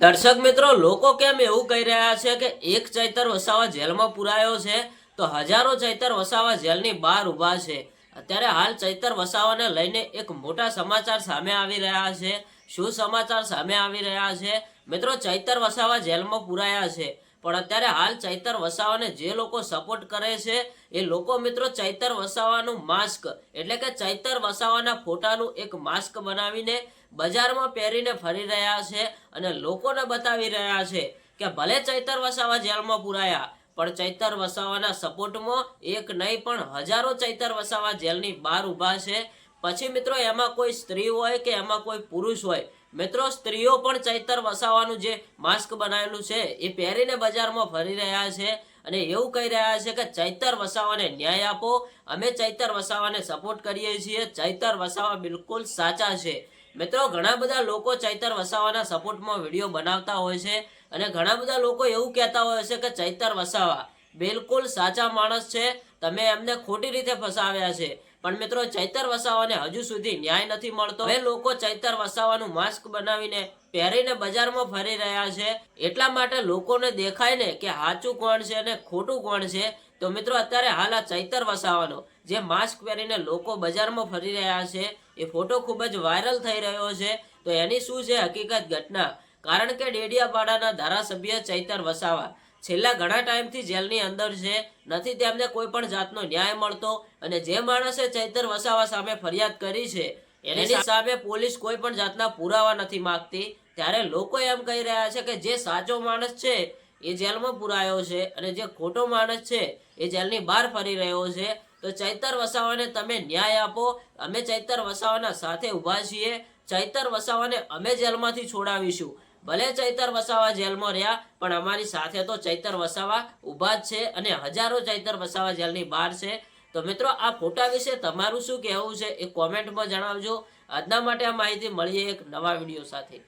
દર્શક મિત્રો, લોકો કેમ એવું કહી રહ્યા છે કે એક ચૈતર વસાવા જેલમાં પુરાયો છે તો હજારો ચૈતર વસાવા જેલની બહાર ઊભા છે. અત્યારે હાલ ચૈતર વસાવાને લઈને એક મોટા સમાચાર સામે આવી રહ્યા છે. શું સમાચાર સામે આવી રહ્યા છે? મિત્રો, ચૈતર વસાવા જેલમાં પુરાયા છે. પણ અત્યારે હાલ ચૈતર વસાવાને જે લોકો સપોર્ટ કરે છે, એ લોકો મિત્રો ચૈતર વસાવાનું માસ્ક એટલે કે ચૈતર વસાવાના ફોટાનું એક માસ્ક બનાવીને બજારમાં પહેરીને ફરી રહ્યા છે અને લોકોને બતાવી રહ્યા છે કે ભલે ચૈતર વસાવા જેલમાં પુરાયા, પણ ચૈતર વસાવાના સપોર્ટમાં એક નહીં પણ હજારો ચૈતર વસાવા જેલની બહાર ઊભા છે પછી મિત્રો, એમાં કોઈ સ્ત્રી હોય કે એમાં કોઈ પુરુષ હોય, મિત્રો, સ્ત્રીઓ પણ ચૈતર વસાવાનું જે માસ્ક બનાવેલું છે, એ પહેરીને બજારમાં ફરી રહ્યા છે અને એવું કહી રહ્યા છે કે ચૈતર વસાવાને ન્યાય આપો. અમે ચૈતર વસાવાને સપોર્ટ કરીએ છીએ. ચૈતર વસાવા બિલકુલ સાચા છે. મિત્રો, ઘણા બધા લોકો ચૈતર વસાવાના સપોર્ટમાં વીડિયો બનાવતા હોય છે અને ઘણા બધા લોકો એવું કહેતા હોય છે કે ચૈતર વસાવા બિલકુલ સાચા માણસ છે. તમે એમને ખોટી રીતે ફસાવ્યા છે. પણ મિત્રો, ચૈતર વસાવાને હજુ સુધી ન્યાય નથી મળતો. હવે લોકો ચૈતર વસાવાનું માસ્ક બનાવીને પહેરીને બજારમાં ફરી રહ્યા છે. એટલા માટે લોકોને દેખાય ને કે સાચું કોણ છે અને ખોટું કોણ છે. તો મિત્રો, અત્યારે હાલ આ ચૈતર વસાવાનો જે માસ્ક પહેરીને લોકો બજારમાં ફરી રહ્યા છે, એ ફોટો ખૂબ જ વાયરલ થઈ રહ્યો છે. તો એની શું છે હકીકત ઘટના? કારણ કે ડેડિયાપાડાના ધારાસભ્ય ચૈતર વસાવા છેલ્લા ઘણા ટાઈમથી જેલની અંદર છે. નથી તેમને કોઈ પણ જાતનો ન્યાય મળતો અને જે માણસે ચૈતર વસાવા સામે ફરિયાદ કરી છે એની સામે પોલીસ કોઈ પણ જાતના પુરાવા નથી માંગતી. ત્યારે લોકો એમ કહી રહ્યા છે કે જે સાચો માણસ છે એ જેલમાં પુરાયો છે અને જે ખોટો માણસ છે એ જેલની બહાર ફરી રહ્યો છે. તો ચૈતર વસાવાને તમે ન્યાય આપો. અમે ચૈતર વસાવાના સાથે ઊભા છીએ. ચૈતર વસાવાને અમે જેલમાંથી છોડાવીશું. ભલે ચૈતર વસાવા જેલમાં રહ્યા, પણ અમારી સાથે તો ચૈતર વસાવા ઊભા જ છે અને હજારો ચૈતર વસાવા જેલની બહાર છે. તો મિત્રો, આ ફોટા વિશે તમારું શું કહેવું છે એ કોમેન્ટમાં જણાવજો. આજના માટે આ માહિતી મળીએ એક નવા વીડિયો સાથે.